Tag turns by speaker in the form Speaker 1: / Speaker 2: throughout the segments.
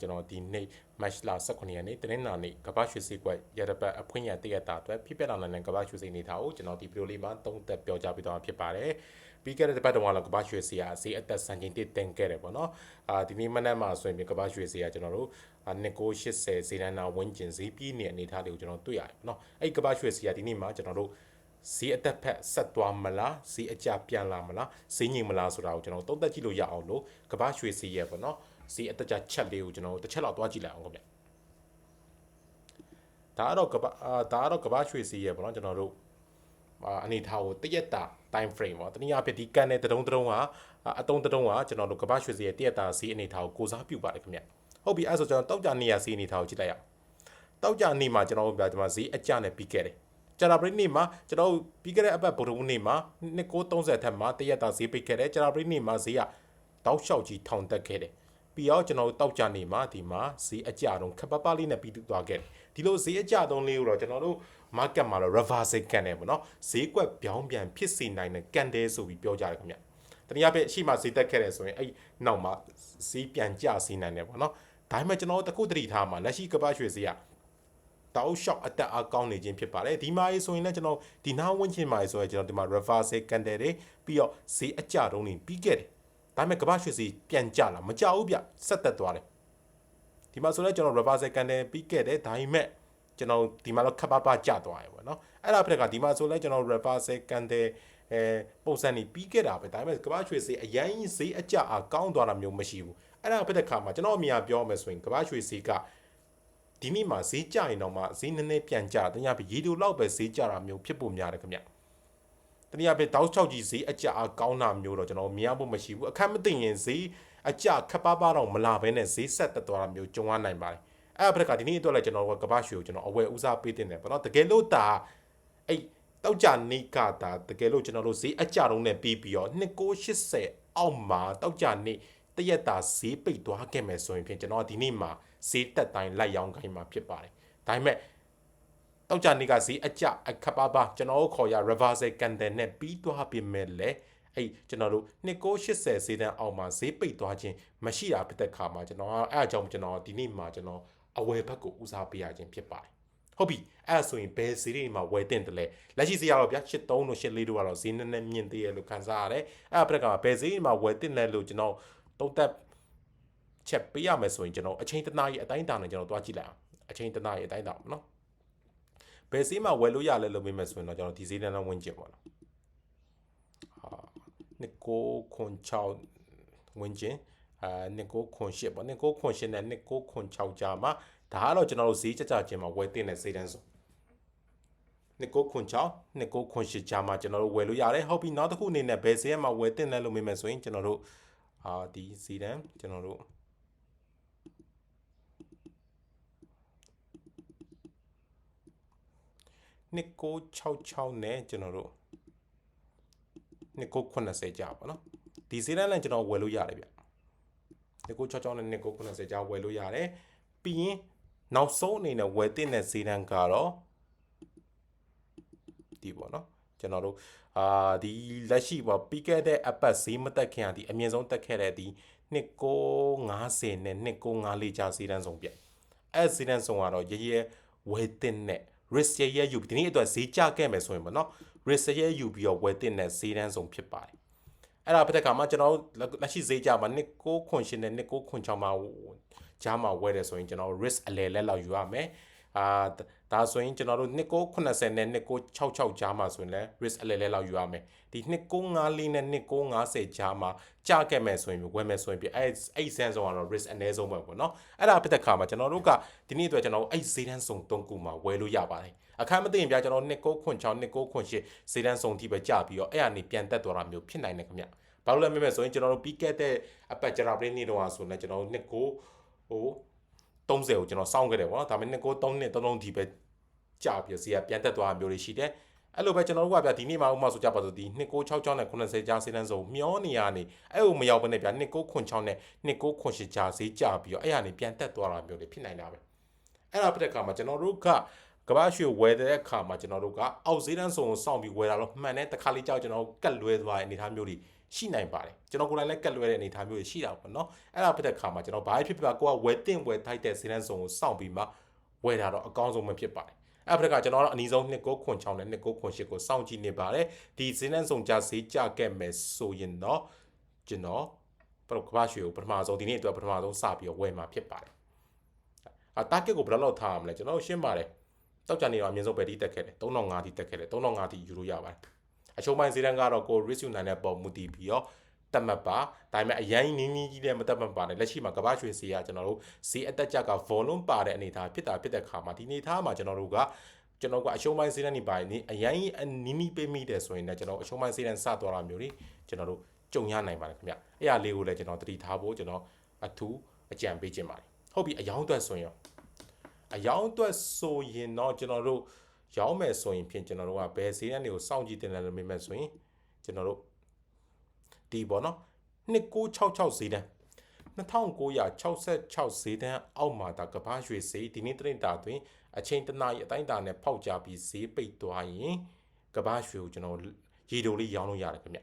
Speaker 1: ကျွန်တော်ဒီနေ့ match လာ18ရက်နေ့တနင်္လာနေ့ကမ္ဘာရွှေစည်းကွက်ရတပတ်အဖွင့်ရတရက်တာအတွက်ဖိပက်လာနိုင်တဲ့ကမ္ဘာရွှေစည်းနေထားကိုကျွန်တော်ဒီဗီဒီယိုလေးမှာသုံးသက်ပြောကြားပေးသွားမှာဖြစ်ပါတယ်ပြီးခဲ့တဲ့တစ်ပတ်တုန်းကတော့ကမ္ဘာရွှေစည်းအစီအသက်စံချိန်တစ်တင်ခဲ့တယ်ပေါ့နော်အာဒီနေ့မနက်မှာဆိုရင်ကမ္ဘာရွှေစည်းကကျွန်တော်တို့1980ဈေးတန်းနာဝန်းကျင်ဈေးပြီးနေအနေထားလေးကိုကျွန်တော်တွေ့ရတယ်ပေါ့နော်အဲ့ကမ္ဘာရွှေစည်းကဒီနေ့မှာကျွန်တော်တို့ဈေးအသက်ဖက်ဆက်သွားမလားဈေးအကျပြန်လာမလားဈေးငြိမ်မလားဆိုတာကိုကျွန်တော်သုံးသက်ကြည့်လို့ရအောင်လို့ကမ္ဘာရွှေစည်းရဲ့ပေါ့နော် ဈေးအသက်ကြချက်လေးကိုကျွန်တော်တစ်ချက်လောက်သွားကြည့်လိုက်အောင်ခင်ဗျဒါကတော့ကမ္ဘာအာဒါကတော့ကမ္ဘာရွှေစည်းရဲ့ပေါ့နော်ကျွန်တော်တို့အာအနေထားကိုတရက်တာ time frame ပေါ့တနည်းအားဖြင့်ဒီကန်တဲ့တုံးတုံးကအတုံးတုံးကကျွန်တော်တို့ကမ္ဘာရွှေစည်းရဲ့တရက်တာဈေးအနေထားကိုကိုစားပြုပါတယ်ခင်ဗျဟုတ်ပြီအဲ့ဆိုကျွန်တော်တောက်ကြနေရဈေးအနေထားကိုကြည့်လိုက်ရအောင်တောက်ကြနေမှာကျွန်တော်တို့ပြဒီမှာဈေးအကျနဲ့ပြီးခဲ့တယ်ကြာတာပရိနေ့မှာကျွန်တော်ပြီးခဲ့တဲ့အပတ်ဗုဒ္ဓဟူးနေ့မှာ2930ထက်မှာတရက်တာဈေးပိတ်ခဲ့တယ်ကြာတာပရိနေ့မှာဈေးကတောက်လျှောက်ကြီးထောင်တက်ခဲ့တယ် ပြီးတော့ကျွန်တော်တို့တောက်ကြနေမှာဒီမှာဈေးအကျတုံးခပ်ပပလေးနဲ့ပြီးသွားခဲ့တယ်ဒီလိုဈေးအကျတုံးလေးကိုတော့ကျွန်တော်တို့ market မှာတော့ reversal ကန်တယ်ပေါ့နော်ဈေးကွက်ပြောင်းပြန်ဖြစ်စေနိုင်တဲ့ကန်တယ်ဆိုပြီးပြောကြတယ်ခင်ဗျတနည်းအားဖြင့်အရှိမဈေးတက်ခဲ့တယ်ဆိုရင်အဲ့နောက်မှာဈေးပြန်ကျစေနိုင်တယ်ပေါ့နော်ဒါပေမဲ့ကျွန်တော်တို့တခုတတိထားမှာလက်ရှိကပ္ပရွှေဈေးကတောက်လျှောက်အတက်အကောင်းနေခြင်းဖြစ်ပါတယ်ဒီမှာရေးဆိုရင်လည်းကျွန်တော်ဒီနားဝန်းကျင်မှာရေးဆိုရင်ကျွန်တော်ဒီမှာ reversal ကန်တယ်တွေပြီးတော့ဈေးအကျတုံးနေပြီးခဲ့တယ် ဒါပေမဲ့ကမ္ဘာရွှေဈေးပြန်ကျလာမကျဘူးဗျဆက်သက်သွားတယ်ဒီမှာဆိုလည်းကျွန်တော် reversal ကန်တယ်ပြီးခဲ့တယ်ဒါပေမဲ့ကျွန်တော်ဒီမှာတော့ခပ်ပါပါကျသွားရယ်ပေါ့နော်အဲ့ဒါဖြစ်တဲ့ကဒီမှာဆိုလည်းကျွန်တော် reversal ကန်တယ်အဲပုံစံနေပြီးခဲ့တာပဲဒါပေမဲ့ကမ္ဘာရွှေဈေးအရင်ဈေးအကျအားကောင်းသွားတာမျိုးမရှိဘူးအဲ့ဒါဖြစ်တဲ့ခါမှာကျွန်တော်အမြင်ပြောမယ်ဆိုရင်ကမ္ဘာရွှေဈေးကဒီနေ့မှာဈေးကျရင်တော့မှဈေးနည်းနည်းပြန်ကျတနည်းအားဖြင့်ရေတိုလောက်ပဲဈေးကျတာမျိုးဖြစ်ဖို့များတယ်ခင်ဗျ တနည်းအားဖြင့်တောက်ချောက်ကြီးဈေးအကျအားကောင်းတာမျိုးတော့ကျွန်တော်မြင်ရဖို့မရှိဘူးအခက်မသိရင်ဈေးအကျခပ်ပါပါတော့မလာဘဲနဲ့ဈေးဆက်တက်သွားတာမျိုးကြုံရနိုင်ပါတယ်အဲ့ဒါပြက်ကဒီနေ့အတွက်လည်းကျွန်တော်ကကမ္ဘာရွှေကိုကျွန်တော်အဝယ်ဦးစားပေးတင်တယ်ပေါ့နော်တကယ်လို့ဒါအဲ့တောက်ကြနေကတာတကယ်လို့ကျွန်တော်တို့ဈေးအကျတုံးနဲ့ပြီးပြီးတော့2980အောက်မှာတောက်ကြနေတရက်တာဈေးပိတ်သွားခဲ့မယ်ဆိုရင်ဖြင့်ကျွန်တော်ဒီနေ့မှာဈေးတက်တိုင်းလိုက်ရောင်းခိုင်းမှာဖြစ်ပါတယ်ဒါပေမဲ့ တောက်ကြနေကဈေးအကျအခပ်ပါပါကျွန်တော်တို့ခေါ်ရ reversal candle နဲ့ပြီးသွားပြင်မဲ့လေအဲ့ကျွန်တော်တို့2980ဈေးတန်းအောက်မှာဈေးပိတ်သွားခြင်းမရှိတာဖြစ်တဲ့ခါမှာကျွန်တော်အဲ့အကြောင်းကျွန်တော်ဒီနေ့မှာကျွန်တော်အဝယ်ဘက်ကိုဦးစားပေးရခြင်းဖြစ်ပါတယ်ဟုတ်ပြီအဲ့ဒါဆိုရင်ဘယ်ဈေးတွေမှာဝယ်တင်တယ်လဲလက်ရှိဈေးကတော့ဗျာ83တို့84တို့ကတော့ဈေးနည်းနည်းမြင့်သေးရလို့ခန်းစားရတယ်အဲ့ဒါပြက်ကဘယ်ဈေးမှာဝယ်တင်လဲလို့ကျွန်တော်တုံးသက်ချက်ပေးရမယ်ဆိုရင်ကျွန်တော်အချိန်တနားကြီးအတိုင်းတာနဲ့ကျွန်တော်တွားကြည့်လိုက်အောင်အချိန်တနားကြီးအတိုင်းတာပေါ့နော် ဘယ်ဈေးမှာဝယ်လို့ရလဲလို့မေးမယ်ဆိုရင်တော့ကျွန်တော်ဒီဈေးနဲ့တော့ဝင်ကြည့်ပါတော့ဟာနှစ်ကိုခွန်6ဝင်ကျင်အာနှစ်ကိုခွန်8ပေါ့နှစ်ကိုခွန်8နဲ့နှစ်ကိုခွန်6ကြာမှာဒါကတော့ကျွန်တော်တို့ဈေးကြကြချင်းမှာဝယ်တင်တဲ့ဈေးတန်းဆိုနှစ်ကိုခွန်6နှစ်ကိုခွန်8ကြာမှာကျွန်တော်တို့ဝယ်လို့ရတယ်ဟုတ်ပြီနောက်တစ်ခုအနေနဲ့ဘယ်ဈေးမှာဝယ်တင်လဲလို့မေးမယ်ဆိုရင်ကျွန်တော်တို့အာဒီဈေးတန်းကျွန်တော်တို့ 2966နဲ့ကျွန်တော်တို့2980ကြာပါနော်ဒီဈေးတန်းလည်းကျွန်တော်ဝယ်လို့ရတယ်ဗျ2966နဲ့2980ကြာဝယ်လို့ရတယ်ပြီးရင်နောက်ဆုံးအနေနဲ့ဝယ်တင်တဲ့ဈေးတန်းကတော့ဒီပေါ့နော်ကျွန်တော်တို့အာဒီလက်ရှိပေါ့ပြီးခဲ့တဲ့အပတ်ဈေးမတက်ခင်ကဒီအမြင့်ဆုံးတက်ခဲ့တဲ့ဒီ2950နဲ့2954ကြာဈေးတန်းဆုံးပြအဲ့ဈေးတန်းဆုံးကတော့ရရဝယ်တင်တဲ့ risk ရရယူဒီနေ့အတွက်ဈေးကျခဲ့မယ်ဆိုရင်ပေါ့နော် risk ရရယူပြီးတော့ဝယ်တင်တဲ့ဈေးတန်းဆုံးဖြစ်ပါတယ်အဲ့ဒါဖြစ်တဲ့ခါမှာကျွန်တော်လက်ရှိဈေးကြမှာ29ခွန်ရှင်နဲ့29ခွန်6မှာဂျားမှာဝယ်တယ်ဆိုရင်ကျွန်တော် risk အလဲလဲလောက်ယူရမယ်အာ ဒါဆိုရင်ကျွန်တော်တို့2980နဲ့2966ဂျားမှာဆိုရင်လည်း risk အလဲလဲလောက်ယူရမယ်ဒီ2954နဲ့2950ဂျားမှာကြခဲ့မယ်ဆိုရင်ဝယ်မယ်ဆိုရင်ပြအဲ့အဲ့ဆန်းဆုံးကတော့ risk အနည်းဆုံးပဲပေါ့နော်အဲ့ဒါဖြစ်တဲ့ခါမှာကျွန်တော်တို့ကဒီနေ့အတွက်ကျွန်တော်အဲ့ဈေးတန်းစုံ3ခုမှာဝယ်လို့ရပါတယ်အခက်မသိရင်ဗျာကျွန်တော်2996 2998ဈေးတန်းစုံထိပဲကြပြီးတော့အဲ့အနေပြန်တက်သွားတာမျိုးဖြစ်နိုင်တယ်ခင်ဗျဘာလို့လဲမေးမယ်ဆိုရင်ကျွန်တော်တို့ပြီးခဲ့တဲ့အပတ်ဂျရာပရင်းနေ့တော့ဆိုရင်ကျွန်တော်တို့နှစ်ကိုဟို30ကိုကျွန်တော်စောင့်ခဲ့တယ်ပေါ့နော်ဒါပေမဲ့နှစ်ကို3နှစ်3လုံးဒီပဲ ကြာပြီးဈေးကပြန်တက်သွားတာမျိုးတွေရှိတယ်အဲ့လိုပဲကျွန်တော်တို့ကဗျာဒီနေ့မှဥမာဆိုကြပါစို့ဒီ2966နဲ့90ကြားစေးတန်းစုံမျောနေရနေအဲ့ဟိုမရောက်ဘဲနဲ့ဗျာ2996နဲ့2998ကြားဈေးကြပြီးတော့အဲ့ဟာနေပြန်တက်သွားတာမျိုးတွေဖြစ်နိုင်တာပဲအဲ့ဒါဖြစ်တဲ့အခါမှာကျွန်တော်တို့ကကဘာရွှေဝယ်တဲ့အခါမှာကျွန်တော်တို့ကအောက်ဈေးတန်းစုံကိုစောင့်ပြီးဝယ်တာတော့မှန်တယ်တခါလေးကြောက်ကျွန်တော်ကတ်လွဲသွားတဲ့အနေအထားမျိုးတွေရှိနိုင်ပါတယ်ကျွန်တော်ကိုယ်တိုင်လည်းကတ်လွဲတဲ့အနေအထားမျိုးတွေရှိတာပေါ့နော်အဲ့ဒါဖြစ်တဲ့ခါမှာကျွန်တော်ဘာဖြစ်ဖြစ်ပါကိုကဝယ်တင်ဝယ်ထိုက်တဲ့ဈေးနှန်းစုံကိုစောင့်ပြီးမှဝယ်တာတော့အကောင်းဆုံးပဲဖြစ်ပါတယ် အဲ့ဖက်ကကျွန်တော်တို့အနည်းဆုံးနှစ်ကိုခွန်ချောင်းနဲ့နှစ်ကိုခွန်ရှစ်ကိုစောင့်ကြည့်နေပါတယ်ဒီဈေးနှန်းစုံကြဈေးကြခဲ့မယ်ဆိုရင်တော့ကျွန်တော်ပထမရွှေကိုပထမဆုံးဒီနေ့အတွက်ပထမဆုံးစပြီးတော့ဝယ်မှာဖြစ်ပါတယ်အာတာဂက်ကိုဘယ်လောက်ထားရမလဲကျွန်တော်ရှင်းပါတယ်တောက်ကြနေတော့အမြင့်ဆုံးပဲဒီတက်ခဲ့တယ်3005တိတက်ခဲ့တယ်3005တိယူလို့ရပါတယ်အချုံပိုင်းဈေးတန်းကတော့ကို risk ယူနိုင်တဲ့ပုံမူတည်ပြီးတော့ တတ်မှတ်ပါဒါပေမဲ့အရင်နင်းကြီးကြီးတဲ့မတတ်မှတ်ပါနဲ့လက်ရှိမှာကမ္ဘာရွှေစီကကျွန်တော်တို့ဈေးအတက်ကြက volume ပါတဲ့အနေအထားဖြစ်တာဖြစ်တဲ့ခါမှာဒီအနေအထားမှာကျွန်တော်တို့ကကျွန်တော်ကအရှုံးပိုင်းဈေးတန်းနေပါနေအရင်နီးနီးပေးမိတယ်ဆိုရင်လည်းကျွန်တော်အရှုံးပိုင်းဈေးတန်းစသွားတာမျိုးတွေကျွန်တော်တို့ကြုံရနိုင်ပါတယ်ခင်ဗျအဲ့ရလေးကိုလည်းကျွန်တော်တတိထားဖို့ကျွန်တော်အထူးအကြံပေးခြင်းပါတယ်ဟုတ်ပြီအယောင်းအတွက်ဆိုရင်အယောင်းအတွက်ဆိုရင်တော့ကျွန်တော်တို့ရောင်းမယ်ဆိုရင်ဖြင့်ကျွန်တော်တို့ကဘယ်ဈေးတန်းတွေကိုစောင့်ကြည့်တင်တယ်လို့မြင်မဲ့ဆိုရင်ကျွန်တော်တို့ ဒီပေါ့နော်2966ဈေးတန်း2966ဈေးတန်းအောက်မှာဒါကဘာရွှေဈေးဒီနေ့တရင်တာတွင်အချိန်တနာရီအတိုင်းတာနဲ့ဖောက်ကြပြီးဈေးပိတ်သွားရင်ကဘာရွှေကိုကျွန်တော်ရေတိုလေးရောင်းလို့ရတယ်ခင်ဗျ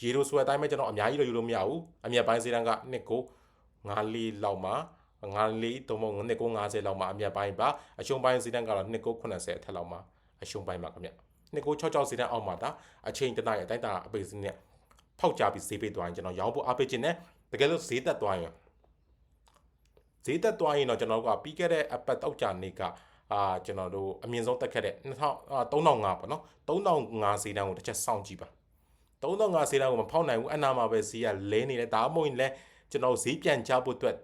Speaker 1: ရေတိုဆိုတဲ့အတိုင်းပဲကျွန်တော်အများကြီးတော့ယူလို့မရဘူးအမြတ်ပိုင်းဈေးတန်းကနှစ်ကို9လေးလောက်မှာ9လေးသုံးပုံနှစ်ကို90လောက်မှာအမြတ်ပိုင်းပါအရှုံးပိုင်းဈေးတန်းကတော့နှစ်ကို80အထက်လောက်မှာအရှုံးပိုင်းပါခင်ဗျနှစ်ကို66ဈေးတန်းအောက်မှာဒါအချိန်တနာရီအတိုင်းတာအပိတ်စင်းနဲ့ ဖောက်ကြပြီးဈေးပိတ်သွားရင်ကျွန်တော်ရောင်းဖို့အားပေးခြင်းနဲ့တကယ်လို့ဈေးတက်သွားရင်ဈေးတက်သွားရင်တော့ကျွန်တော်တို့ကပြီးခဲ့တဲ့အပတ်တောက်ကြနေကအာကျွန်တော်တို့အမြင့်ဆုံးတက်ခဲ့တဲ့2000 3005ပေါ့နော်3005ဈေးတန်းကိုတစ်ချက်စောင့်ကြည့်ပါ3005ဈေးတန်းကိုမဖောက်နိုင်ဘူးအနာမှာပဲဈေးကလဲနေတယ်ဒါမှမဟုတ်ရင်လည်းကျွန်တော်ဈေးပြန်ချဖို့အတွက်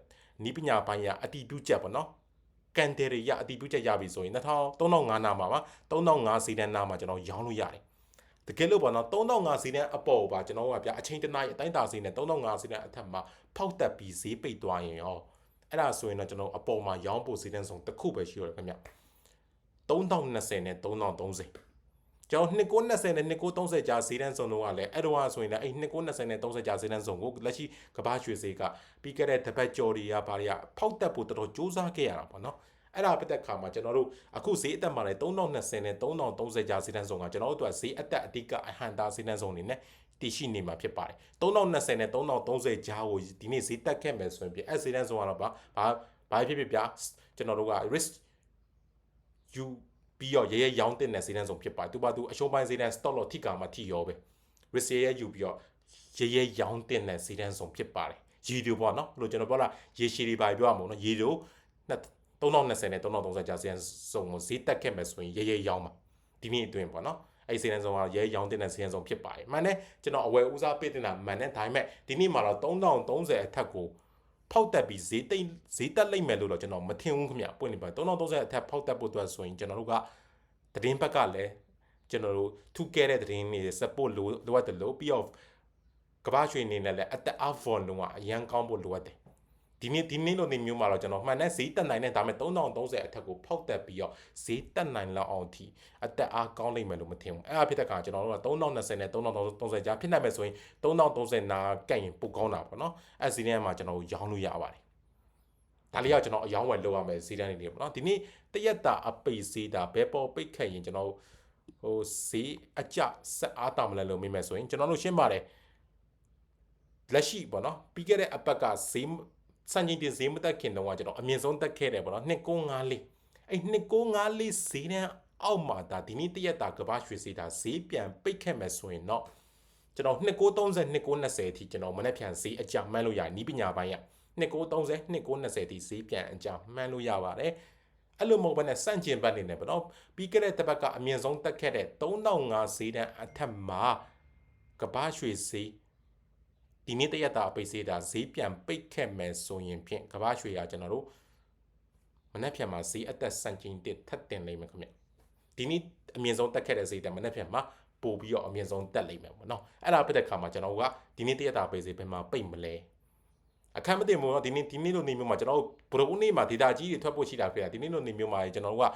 Speaker 1: နီးပညာပိုင်းရအတီးပြုချက်ပေါ့နော်ကန်တယ်ရအတီးပြုချက်ရပြီဆိုရင်2000 3005နာမှာပါ3005ဈေးတန်းနာမှာကျွန်တော်ရောင်းလို့ရတယ် တကယ်လို့ပေါ့နော်3005စီးတဲ့အပေါ်ပါကျွန်တော်ကဗျာအချိန်တနားရအတိုင်းတာစီးနဲ့3005စီးတဲ့အထက်မှာဖောက်တက်ပြီးဈေးပိတ်သွားရင်ရောအဲ့ဒါဆိုရင်တော့ကျွန်တော်အပေါ်မှာရောင်းပို့စီးတဲ့ဆုံးတစ်ခုပဲရှိရတယ်ခင်ဗျ3020နဲ့3030ကျွန်တော်2920နဲ့2930ကြာဈေးတန်းစုံတော့ကလည်းအဲ့တော့ဆိုရင်လည်းအဲ့2920နဲ့30ကြာဈေးတန်းစုံကိုလက်ရှိကဘာရွှေဈေးကပြီးခဲ့တဲ့တပတ်ကြော်တွေကဘာတွေကဖောက်တက်ဖို့တော်တော်စူးစမ်းခဲ့ရတာပေါ့နော် အဲ့ဒါပတ်သက်ခါမှာကျွန်တော်တို့အခုဈေးအသက်မှာလည်း3020နဲ့3030ကြာဈေးတန်းဆောင်ကကျွန်တော်တို့အတွက်ဈေးအသက်အတိကအဟန်တာဈေးတန်းဆောင်နေနဲ့တည်ရှိနေမှာဖြစ်ပါတယ်3020နဲ့3030ကြာကိုဒီနေ့ဈေးတက်ခဲ့မယ်ဆိုရင်ပြအဲ့ဈေးတန်းဆောင်ကတော့ဘာဘာဘာဖြစ်ဖြစ်ပြကျွန်တော်တို့က risk ယူပြီးတော့ရဲရဲရောင်းတဲ့ဈေးတန်းဆောင်ဖြစ်ပါတယ်သူပါသူအရှုံးပိုင်းဈေးတန်း stock လို့ထိကာမှထိရောပဲ risk ရဲရဲယူပြီးတော့ရဲရဲရောင်းတဲ့ဈေးတန်းဆောင်ဖြစ်ပါတယ်ရေဒီယိုပေါ့နော်လို့ကျွန်တော်ပြောလာရေရှည်တွေပါပြောရမှာနော်ရေဒီယို 3020နဲ့3030ကြာစီယန်စုံကိုဈေးတက်ခဲ့မယ်ဆိုရင်ရဲရဲရောင်းပါဒီနေ့အတွင်းပေါ့နော်အဲ့စီယန်စုံကရဲရောင်းတဲ့စီယန်စုံဖြစ်ပါတယ်မှန်တယ်ကျွန်တော်အဝယ်ဦးစားပေးတင်တာမှန်တယ်ဒါပေမဲ့ဒီနေ့မှာတော့3030အထက်ကိုဖောက်တက်ပြီးဈေးတိတ်ဈေးတက်လိမ့်မယ်လို့တော့ကျွန်တော်မထင်ဘူးခင်ဗျပွင့်နေပါ3030အထက်ဖောက်တက်ဖို့အတွက်ဆိုရင်ကျွန်တော်တို့ကတည်င်းဘက်ကလည်းကျွန်တော်တို့ထူးကဲတဲ့တည်င်းတွေ support လိုလိုအပ်တယ်လို့ပြီးတော့ကဘာရွှေနေနဲ့လည်းအသက်အဖော်လုံးကအရန်ကောင်းဖို့လိုအပ်တယ် ဒီနေ့ဒီနေ့လိုနေမျိုးမှာတော့ကျွန်တော်မှန်တဲ့ဈေးတက်နိုင်တဲ့ဒါပေမဲ့3030အထက်ကိုဖောက်တက်ပြီးတော့ဈေးတက်နိုင်လောက်အောင်ထိအသက်အားကောင်းနိုင်မယ်လို့မထင်ဘူးအဲ့အဖြစ်တဲ့ခါကျွန်တော်တို့က3020နဲ့3030ကြားဖြစ်နိုင်မယ်ဆိုရင်3030နာကန့်ရင်ပိုကောင်းတာပေါ့နော်အဲ့ဈေးတန်းမှာကျွန်တော်ရောင်းလို့ရပါတယ်ဒါလေးကကျွန်တော်အယောင်းဝယ်လုပ်ရမယ်ဈေးတန်းတွေပေါ့နော်ဒီနေ့တရက်တာအပိတ်ဈေးတာဘယ်ပေါ်ပိတ်ခတ်ရင်ကျွန်တော်ဟိုဈေးအကျဆက်အားတာမလဲလို့မိမယ်ဆိုရင်ကျွန်တော်တို့ရှင်းပါတယ်လက်ရှိပေါ့နော်ပြီးခဲ့တဲ့အပတ်ကဈေး စံချိန်တင်ဈေးမတက်ခင်တုန်းကကျွန်တော်အမြင့်ဆုံးတက်ခဲ့တယ်ပေါ့နော်2954အဲ့2954ဈေးတန်းအောက်မှာဒါဒီနေ့တရက်တာကဘာရွှေဈေးတာဈေးပြန်ပိတ်ခဲ့မယ်ဆိုရင်တော့ကျွန်တော်2930 2920အထိကျွန်တော်မနေ့ပြန်ဈေးအကြမှန်းလို့ရနီးပညာပိုင်းရ2930 2920အထိဈေးပြန်အကြမှန်းလို့ရပါတယ်အဲ့လိုမဟုတ်ဘဲနဲ့စန့်ကျင်ဘက်နေတယ်ပေါ့နော်ပြီးခဲ့တဲ့တစ်ပတ်ကအမြင့်ဆုံးတက်ခဲ့တဲ့3005ဈေးတန်းအထက်မှာကဘာရွှေဈေး ဒီနေ့တရက်တာအပိတ်စေးတာဈေးပြန်ပိတ်ခဲ့မယ်ဆိုရင်ဖြင့်ကမ္ဘာရွှေရကျွန်တော်တို့မနက်ဖြန်မှာဈေးအသက်စံချိန်တစ်ထပ်တင်လိမ့်မယ်ခင်ဗျဒီနေ့အမြင့်ဆုံးတက်ခဲ့တဲ့ဈေးတမနက်ဖြန်မှာပို့ပြီးတော့အမြင့်ဆုံးတက်လိမ့်မယ်ပေါ့နော်အဲ့ဒါဖြစ်တဲ့ခါမှာကျွန်တော်ကဒီနေ့တရက်တာပိတ်စေးဘယ်မှာပိတ်မလဲအခက်မတင်ဘူးတော့ဒီနေ့ဒီနေ့လိုနေမျိုးမှာကျွန်တော်တို့ဘရိုနေ့မှာဒေတာကြီးတွေထွက်ဖို့ရှိတာဖြစ်တာဒီနေ့လိုနေမျိုးမှာကျွန်တော်တို့က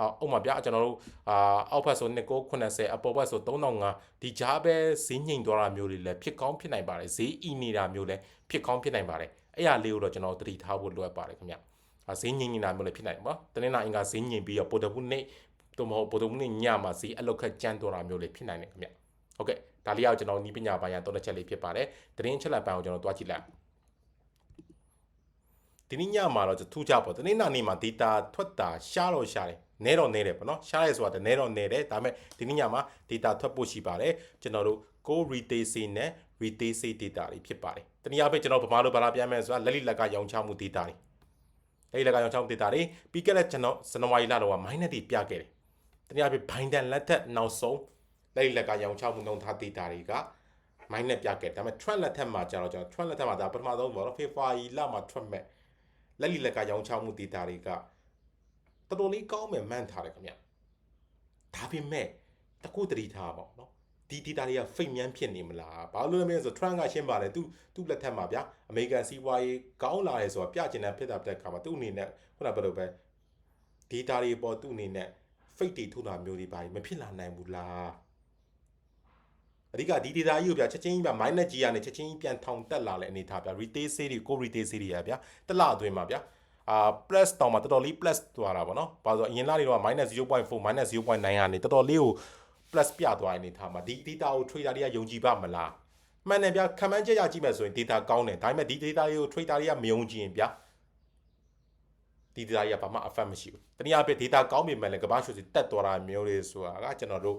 Speaker 1: အာအုံမှာဗျာကျွန်တော်တို့အာအောက်ဖက်ဆို2980အပေါ်ဘက်ဆို3005ဒီကြားပဲဈေးငိမ်သွားတာမျိုးတွေလည်းဖြစ်ကောင်းဖြစ်နိုင်ပါတယ်ဈေးအီနေတာမျိုးလည်းဖြစ်ကောင်းဖြစ်နိုင်ပါတယ်အဲ့ရလေးကိုတော့ကျွန်တော်သတိထားဖို့လိုအပ်ပါတယ်ခင်ဗျာဈေးငိမ်နေတာမျိုးလည်းဖြစ်နိုင်ပါတနင်္လာအင်္ဂါဈေးငိမ်ပြီးတော့ပိုတပုနေ့တို့မဟုတ်ပိုတပုနေ့ညမှာဈေးအလောက်ခက်ကြမ်းသွားတာမျိုးလည်းဖြစ်နိုင်တယ်ခင်ဗျဟုတ်ကဲ့ဒါလေးကကျွန်တော်နီးပညာပိုင်းရသုံးတဲ့ချက်လေးဖြစ်ပါတယ်သတင်းချက်လက်ပိုင်းကိုကျွန်တော်တွားကြည့်လိုက်ဒီနေ့ညမှာတော့ထူးခြားပေါ့ဒီနေ့နာနေမှာ data ထွက်တာရှားတော့ရှားတယ် နဲတော့နဲတယ်ပေါ့နော်ရှားရဲဆိုတာနဲတော့နဲတယ်ဒါပေမဲ့ဒီနေ့ညမှာ data ထွက်ဖို့ရှိပါတယ်ကျွန်တော်တို့ go retail sale နဲ့ retail sale data တွေဖြစ်ပါတယ်တနည်းအားဖြင့်ကျွန်တော်ဗမာလိုဘာသာပြန်မယ်ဆိုတာလက်လိလက်ကရောင်းချမှု data တွေလက်လိလက်ကရောင်းချမှု data တွေပြီးခဲ့တဲ့ကျွန်တော်ဇန်နဝါရီလတော့ minus တွေပြခဲ့တယ်တနည်းအားဖြင့်ဘိုင်းတန်လက်ထက်နောက်ဆုံးလက်လိလက်ကရောင်းချမှုနှုန်းထား data တွေက minus ပြခဲ့တယ်ဒါပေမဲ့ trend လက်ထက်မှာကျတော့ကျွန်တော် trend လက်ထက်မှာဒါပထမဆုံးပေါ့နော် February လမှာထွက်မဲ့လက်လိလက်ကရောင်းချမှု data တွေက တော်တော်လေးကောင်းမယ်မှန်းထားတယ်ခင်ဗျဒါပေမဲ့တကူတတိထားပါတော့ဒီ data တွေက fake မြန်းဖြစ်နေမလားဘာလို့လဲမလဲဆို trend ကရှင်းပါတယ်သူသူ့လက်ထက်မှာဗျာအမေရိကန်စီးပွားရေးကောင်းလာတယ်ဆိုတာပြကျင်တဲ့ဖြစ်တာပြတဲ့ခါမှာသူ့အနေနဲ့ခုနကပြောလို့ပဲ data တွေပေါ်သူ့အနေနဲ့ fake တွေထုတ်တာမျိုးတွေပါမဖြစ်လာနိုင်ဘူးလားအဓိကဒီ data ကြီးကိုဗျာချက်ချင်းကြီးဗျာ minus G ကနေချက်ချင်းကြီးပြန်ထောင်တက်လာတဲ့အနေထားဗျာ retail sale တွေကို retail sale တွေဗျာတစ်လအတွင်းမှာဗျာ အာ plus တောင်မှတော်တော်လေး plus သွားတာပေါ့နော်။ဘာလို့ဆိုအရင်လတွေတော့ -0.4 -0.9 ကနေတော်တော်လေးကို plus ပြသွားတဲ့အနေထားမှာဒီ data ကို trader တွေကယုံကြည်ပါမလား။မှန်တယ်ဗျာခံမှန်းချက်ရကြည့်မယ်ဆိုရင် data ကောင်းတယ်။ဒါပေမဲ့ဒီ data တွေကို trader တွေကမယုံကြည်ရင်ဗျာဒီ data တွေကဘာမှ effect မရှိဘူး။တနည်းအားဖြင့် data ကောင်းပြီမဲ့လည်းကမ္ဘာ့ရွှေစီတက်သွားတာမျိုးတွေဆိုတာကကျွန်တော်တို့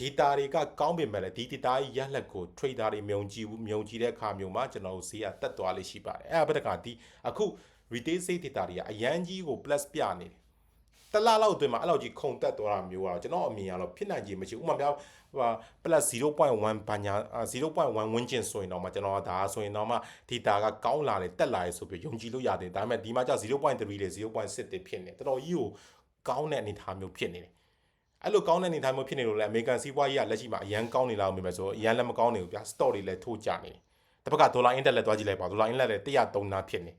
Speaker 1: data တွေကကောင်းပေမဲ့လည်းဒီ data ကြီးရက်လက်ကို trader တွေမြုံကြည့်ဘူးမြုံကြည့်တဲ့အခါမျိုးမှာကျွန်တော်တို့ဈေးကတက်သွားလိမ့်ရှိပါတယ်အဲ့ဒါပဲတကဒီအခု retail sale data တွေကအရန်ကြီးကို plus ပြနေတယ်တလားလောက်အတွင်းမှာအဲ့လောက်ကြီးခုန်တက်သွားတာမျိုးကတော့ကျွန်တော်အမြင်ကတော့ဖြစ်နိုင်ခြင်းမရှိဘူးဥပမာပြဟို plus 0.1ဘာညာ0.1ဝန်းကျင်ဆိုရင်တော့မှကျွန်တော်ကဒါဆိုရင်တော့မှ data ကကောင်းလာတယ်တက်လာတယ်ဆိုပြီးယုံကြည်လို့ရတယ်ဒါပေမဲ့ဒီမှာကျ0.3တွေ0.6တွေဖြစ်နေတော်တော်ကြီးကိုကောင်းတဲ့အနေအထားမျိုးဖြစ်နေတယ်အဲ့လိုကောင်းတဲ့အနေအထားမျိုးဖြစ်နေလို့လည်းအမေရိကန်စီးပွားရေးကလက်ရှိမှာအရန်ကောင်းနေလားမြင်မယ်ဆိုအရန်လည်းမကောင်းနေဘူးဗျာ stock တွေလည်းထိုးကျနေတယ်တစ်ဖက်ကဒေါ်လာ index လည်းတွားကြည့်လိုက်ပါဒေါ်လာ index လည်း103နာဖြစ်နေ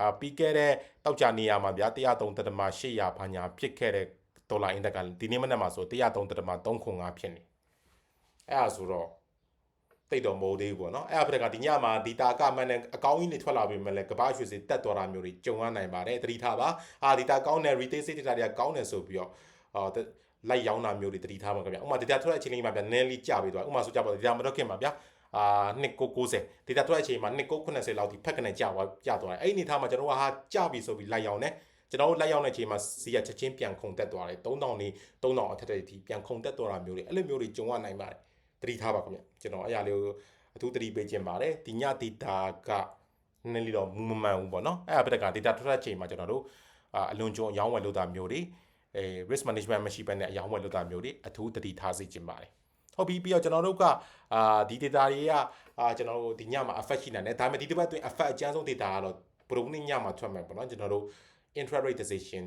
Speaker 1: အာပြီးခဲ့တဲ့တောက်ကြနေရမှာဗျာ103.800ဘာညာဖြစ်ခဲ့တဲ့ဒေါ်လာ index ကဒီနေ့မနေ့မှာဆို103.305ဖြစ်နေအဲ့ဒါဆိုတော့တိတ်တော်မိုးသေးဘူးပေါ့နော်အဲ့အဖက်ကဒီညမှာဒီတာကမှန်တဲ့အကောင်းကြီးတွေထွက်လာပြီမဲ့လည်းကဘာရွှေစီတက်သွားတာမျိုးတွေကြုံရနိုင်ပါတယ်တတိထားပါအာဒီတာကောင်းတယ် retail state data တွေကကောင်းတယ်ဆိုပြီးတော့အာလိုက်ရောင်းတာမျိုးတွေတတိထားမှာခင်ဗျဥပမာ data ထွက်တဲ့အချိန်လေးမှာဗျာနည်းလေးကျပြီးသွားဥပမာဆိုကြပါတော့ data မတော့ခင်မှာဗျာ အာ2990 data ထွက်တဲ့အချိန်မှာ2990လောက်ဒီဖက်ကနေကျသွားကျသွားတယ်အဲ့ဒီအနေထားမှာကျွန်တော်ကဟာကျပြီဆိုပြီးလိုက်ရောင်းတယ်ကျွန်တော်တို့လိုက်ရောက်တဲ့အချိန်မှာစီကချက်ချင်းပြန်ခုန်တက်သွားတယ်3000နေ3000အထက်တည်းဒီပြန်ခုန်တက်သွားတာမျိုးတွေအဲ့လိုမျိုးတွေကြုံရနိုင်ပါတယ်တတိထားပါခင်ဗျကျွန်တော်အဲ့ရလေးကိုအထူးတတိပေးခြင်းပါတယ်ဒီည data ကနည်းနည်းလေးတော့မမှန်ဘူးပေါ့နော်အဲ့အပတက data ထွက်တဲ့အချိန်မှာကျွန်တော်တို့အလွန်ကျွံအယောင်းဝယ်လုပ်တာမျိုးတွေအဲ risk management မရှိဘဲနဲ့အယောင်းဝယ်လုပ်တာမျိုးတွေအထူးတတိထားစေခြင်းပါတယ် ဟုတ်ပြီပြီးတော့ကျွန်တော်တို့ကအာဒီ data တွေကအာကျွန်တော်တို့ဒီညမှာ affect ရှိနိုင်တယ်ဒါပေမဲ့ဒီတစ်ပတ်အတွင်း affect အကျန်းဆုံး data ကတော့ဘရုံနေ့ညမှာထွက်မယ်ပေါ့နော်ကျွန်တော်တို့ intra-rate decision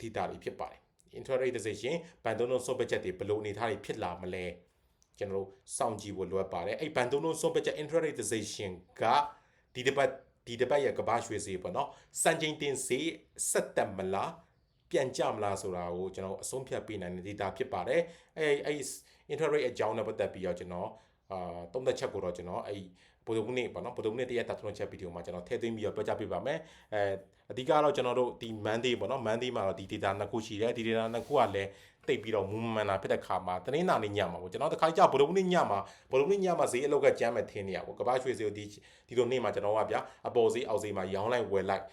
Speaker 1: data တွေဖြစ်ပါတယ် intra-rate decision ဘန်ဒုံလုံး swap budget တွေဘယ်လိုအနေထားတွေဖြစ်လာမလဲကျွန်တော်တို့စောင့်ကြည့်ဖို့လိုအပ်ပါတယ်အဲ့ဘန်ဒုံလုံး swap budget intra-rate decision ကဒီတစ်ပတ်ဒီတစ်ပတ်ရဲ့ကဘာရွှေစီပေါ့နော်စံချိန်တင်စီဆက်တက်မလားပြန်ကြမလားဆိုတာကိုကျွန်တော်အဆုံးဖြတ်ပေးနိုင်တဲ့ data ဖြစ်ပါတယ်အဲ့အဲ့ interrate အကြောင်းနဲ့ပတ်သက်ပြီးတော့ကျွန်တော်အာသုံးသက်ချက်ကိုတော့ကျွန်တော်အဲ့ဗုဒ္ဓဘုနေ့ပေါ့နော်ဗုဒ္ဓဘုနေ့တရက်တာထုံးချက်ဗီဒီယိုမှာကျွန်တော်ထည့်သွင်းပြီးတော့ပြောကြားပေးပါမယ်အဲအဓိကတော့ကျွန်တော်တို့ဒီ Monday ပေါ့နော် Monday မှာတော့ဒီ data နှစ်ခုရှိတယ်ဒီ data နှစ်ခုကလည်းတိတ်ပြီးတော့မူမှန်တာဖြစ်တဲ့ခါမှာတနင်္လာနေ့ညမှာပေါ့ကျွန်တော်တခါကြဗုဒ္ဓဘုနေ့ညမှာဗုဒ္ဓဘုနေ့ညမှာဈေးအလောက်ကကျမ်းမဲ့ထင်းနေရပေါ့ကဘာရွှေဈေးကိုဒီဒီလိုနေ့မှာကျွန်တော်ကဗျာအပေါ်ဈေးအောက်ဈေးမှာရောင်းလိုက်ဝယ်လိုက်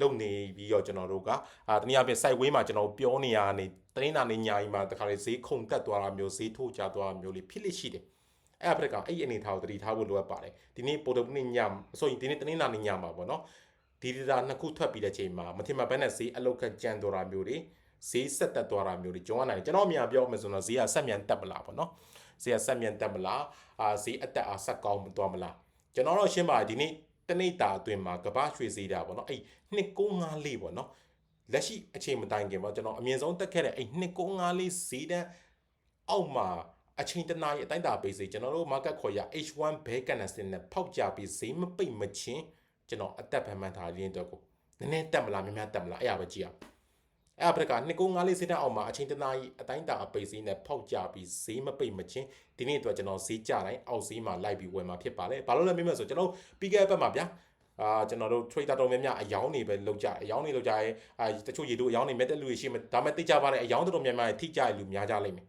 Speaker 1: လုံနေပြီးတော့ကျွန်တော်တို့ကအာတနည်းအားဖြင့် site way မှာကျွန်တော်ပြောနေရနေတနင်္လာနေ့ညကြီးမှာတခါလေဈေးခုန်တက်သွားတာမျိုးဈေးထိုးကျသွားတာမျိုးလေးဖြစ်လိရှိတယ်အဲ့အဖက်ကအဲ့အနေထားကိုတတိထားဖို့လိုအပ်ပါတယ်ဒီနေ့ပိုတိုနေ့ညဆိုရင်ဒီနေ့တနင်္လာနေ့ညမှာပေါ့နော်ဒီ data နှစ်ခုထွက်ပြီးတဲ့ချိန်မှာမထင်မှတ်ဘဲနဲ့ဈေးအလုတ်ခတ်ကြမ်းသွားတာမျိုးတွေဈေးဆက်တက်သွားတာမျိုးတွေကြုံရနိုင်တယ်ကျွန်တော်အမြန်ပြောမယ်ဆိုတော့ဈေးကဆက်မြန်တက်မလားပေါ့နော်ဈေးကဆက်မြန်တက်မလားအာဈေးအတက်အားဆက်ကောင်းသွားမလားကျွန်တော်တော့ရှင်းပါတယ်ဒီနေ့ တနေ့တာအတွင်းမှာကဘာရွှေဈေးတာပေါ့နော်အဲ့2954ပေါ့နော်လက်ရှိအချိန်မတိုင်ခင်ပေါ့ကျွန်တော်အမြင့်ဆုံးတက်ခဲ့တဲ့အဲ့2954ဈေးတန်းအောက်မှာအချိန်တနားရဲ့အတိုင်းတာပေးစေကျွန်တော်တို့ market ခေါ်ရ H1 bear candlestick နဲ့ဖောက်ကြပြီးဈေးမပိတ်မချင်းကျွန်တော်အသက်ဖန်မှန်ထားရင်းတော့ကိုနည်းနည်းတက်မလားများများတက်မလားအဲ့အပဲကြည့်အောင် အဲ့အပက2954ဈေးတန်းအောက်မှာအချိန်တနားကြီးအတိုင်းတာအပိတ်ဈေးနဲ့ဖောက်ကြပြီးဈေးမပိတ်မချင်းဒီနေ့အတွက်ကျွန်တော်ဈေးကြတိုင်းအောက်ဈေးမှာလိုက်ပြီးဝယ်မှာဖြစ်ပါတယ်ဘာလို့လဲမေးမယ်ဆိုကျွန်တော်ပြီးခဲ့တဲ့ဘက်မှာဗျာအာကျွန်တော်တို့ trader တော်များများအယောင်းနေပဲလောက်ကြအယောင်းနေလောက်ကြရဲအာတချို့ရေတို့အယောင်းနေမဲ့တဲ့လူတွေရှိမှဒါမဲ့သိကြပါနဲ့အယောင်းတော်များများထိကြရလူများကြလိမ့်မယ်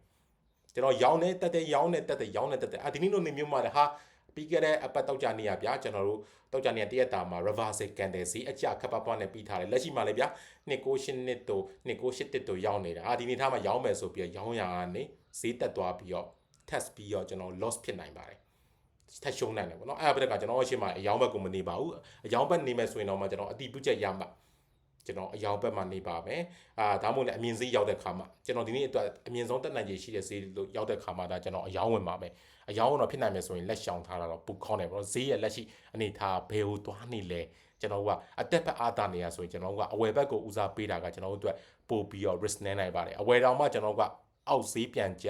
Speaker 1: ကျွန်တော်ရောင်းနေတက်တဲ့ရောင်းနေတက်တဲ့ရောင်းနေတက်တဲ့အာဒီနေ့လိုနေမျိုးမှာလည်းဟာ ပြီးခဲ့တဲ့အပတ်တောက်ကြနေရဗျာကျွန်တော်တို့တောက်ကြနေတရက်တာမှာ reverse candle စီအကြခပ်ပပွားနဲ့ပြီးထားတယ်လက်ရှိမှာလည်းဗျာ298နှစ်တို့298တစ်တို့ရောင်းနေတာအာဒီနေ့ထားမှာရောင်းမယ်ဆိုပြီးရောင်းရကနေဈေးတက်သွားပြီးတော့ test ပြီးတော့ကျွန်တော် loss ဖြစ်နိုင်ပါတယ်ထက်ရှုံးနိုင်တယ်ပေါ့နော်အဲ့ဒါပြတဲ့ကကျွန်တော်အရှိမအယောင်းဘက်ကိုမနေပါဘူးအယောင်းဘက်နေမယ်ဆိုရင်တော့မှကျွန်တော်အတိပြုချက်ရမှာကျွန်တော်အယောင်ဘက်မှာနေပါမယ်အာဒါမှမဟုတ်လည်းအမြင့်ဈေးရောက်တဲ့ခါမှာကျွန်တော်ဒီနေ့အတွက်အမြင့်ဆုံးတက်နိုင်ခြေရှိတဲ့ဈေးလို့ရောက်တဲ့ခါမှာဒါကျွန်တော်အယောင်ဝင်ပါမယ် အယောင်တော့ဖြစ်နိုင်မယ်ဆိုရင်လက်ရှောင်ထားတာတော့ပူခေါင်းတယ်ပေါ့ဈေးရဲ့လက်ရှိအနေထားဘယ်ဟိုသွားနေလဲကျွန်တော်ကအတက်ဖက်အားတာနေရဆိုရင်ကျွန်တော်ကအဝယ်ဘက်ကိုဦးစားပေးတာကကျွန်တော်တို့အတွက်ပို့ပြီးတော့ risk နည်းနိုင်ပါတယ်အဝယ်တော်မှကျွန်တော်ကအောက်ဈေးပြန်ကြ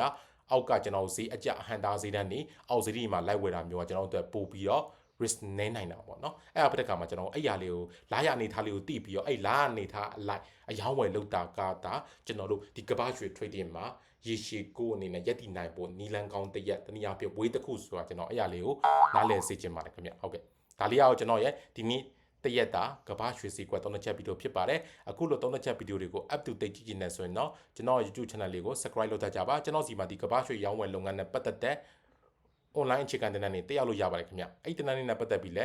Speaker 1: အောက်ကကျွန်တော်ဈေးအကြအဟန်တာဈေးတန်းနေအောက်ဈေးဒီမှာလိုက်ဝယ်တာမျိုးကကျွန်တော်တို့အတွက်ပို့ပြီးတော့ risk နည်းနိုင်တာပေါ့နော်အဲ့အပတက်ကမှာကျွန်တော်အဲ့ရလေးကိုလာရအနေထားလေးကိုတိပြီးတော့အဲ့လာအနေထားအလိုက်အယောင်းဝယ်လောက်တာကတာကျွန်တော်တို့ဒီကဘာရွှေ trading မှာ ရေရှည်ကိုအနေနဲ့ရက်တည်နိုင်ဖို့နီလန်ကောင်းတရက်တနည်းအားဖြင့်ဝေးတစ်ခုဆိုတာကျွန်တော်အဲ့ရလေးကိုနားလည်စေချင်ပါတယ်ခင်ဗျဟုတ်ကဲ့ဒါလေးကတော့ကျွန်တော်ရဲ့ဒီနေ့တရက်တာကဘာရွှေစီကွက်သုံးချက်ဗီဒီယိုဖြစ်ပါတယ်အခုလိုသုံးချက်ဗီဒီယိုတွေကို up to date ကြည့်ကြည့်နေဆိုရင်တော့ကျွန်တော် YouTube channel လေးကို subscribe လုပ်ထားကြပါကျွန်တော်စီမှာဒီကဘာရွှေရောင်းဝယ်လုပ်ငန်းနဲ့ပတ်သက်တဲ့ online အခြေခံတင်နန်းတွေတက်ရောက်လို့ရပါတယ်ခင်ဗျအဲ့တင်နန်းလေးနဲ့ပတ်သက်ပြီးလဲ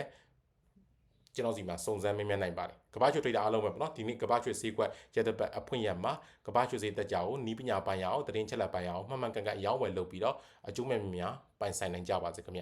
Speaker 1: ကျွန်တော်စီမှာစုံစမ်းမင်းမြတ်နိုင်ပါတယ်ကဘာချွေ trader အားလုံးပဲပေါ့နော်ဒီနေ့ကဘာချွေဈေးကွက်ရက်တဲ့ပတ်အဖွင့်ရမှာကဘာချွေဈေးတက်ကြအောင်နီးပညာပိုင်းရအောင်တရင်ချက်လက်ပိုင်းရအောင်မှန်မှန်ကန်ကန်အယောင်းဝယ်လုပ်ပြီးတော့အကျိုးမဲ့များပိုင်ဆိုင်နိုင်ကြပါစေခင်ဗျ